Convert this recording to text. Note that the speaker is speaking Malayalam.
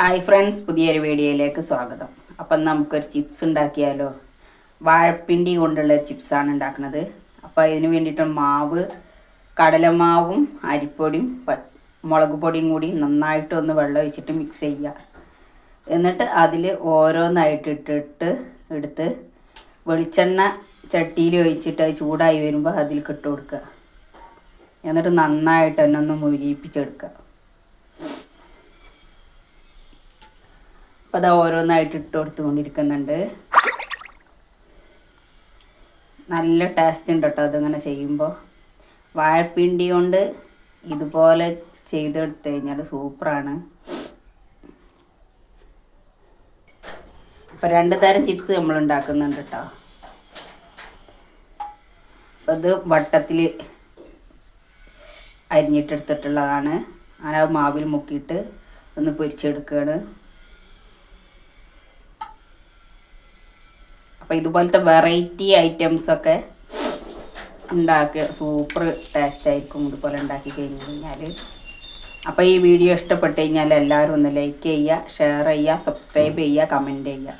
ഹായ് ഫ്രണ്ട്സ് പുതിയൊരു വീഡിയോയിലേക്ക് സ്വാഗതം. അപ്പം നമുക്കൊരു ചിപ്സ് ഉണ്ടാക്കിയാലോ? വാഴപ്പിണ്ടി കൊണ്ടുള്ള ചിപ്സാണ് ഉണ്ടാക്കുന്നത്. അപ്പോൾ അതിന് വേണ്ടിയിട്ട് മാവ് കടലമാവും അരിപ്പൊടിയും മുളക് പൊടിയും കൂടി നന്നായിട്ട് ഒന്ന് വെള്ളം ഒഴിച്ചിട്ട് മിക്സ് ചെയ്യുക. എന്നിട്ട് അതിൽ ഓരോന്നായിട്ട് ഇട്ടിട്ട് എടുത്ത് വെളിച്ചെണ്ണ ചട്ടിയിൽ ഒഴിച്ചിട്ട് അത് ചൂടായി വരുമ്പോൾ അതിൽ ഇട്ട് കൊടുക്കുക. എന്നിട്ട് നന്നായിട്ട് തന്നെ ഒന്ന് മുരിയിപ്പിച്ചെടുക്കുക. അപ്പം അത് ഓരോന്നായിട്ട് ഇട്ട് കൊടുത്തുകൊണ്ടിരിക്കുന്നുണ്ട്. നല്ല ടേസ്റ്റ് ഉണ്ട് കേട്ടോ അതിങ്ങനെ ചെയ്യുമ്പോൾ വാഴപ്പിണ്ടി കൊണ്ട് ഇതുപോലെ ചെയ്തെടുത്ത് കഴിഞ്ഞാൽ സൂപ്പറാണ്. ഇപ്പം രണ്ട് തരം ചിപ്സ് നമ്മൾ ഉണ്ടാക്കുന്നുണ്ട് കേട്ടോ അത് വട്ടത്തിൽ അരിഞ്ഞിട്ടെടുത്തിട്ടുള്ളതാണ്. അങ്ങനെ മാവിൽ മുക്കിയിട്ട് ഒന്ന് പൊരിച്ചെടുക്കുകയാണ് അപ്പോൾ ഇതുപോലത്തെ വെറൈറ്റി ഐറ്റംസൊക്കെ ഉണ്ടാക്കുക. സൂപ്പർ ടേസ്റ്റ് ആയിരിക്കും ഇതുപോലെ ഉണ്ടാക്കി കഴിഞ്ഞ് കഴിഞ്ഞാൽ അപ്പോൾ ഈ വീഡിയോ ഇഷ്ടപ്പെട്ട് കഴിഞ്ഞാൽ എല്ലാവരും ഒന്ന് ലൈക്ക് ചെയ്യുക ഷെയർ ചെയ്യുക സബ്സ്ക്രൈബ് ചെയ്യുക കമന്റ് ചെയ്യുക.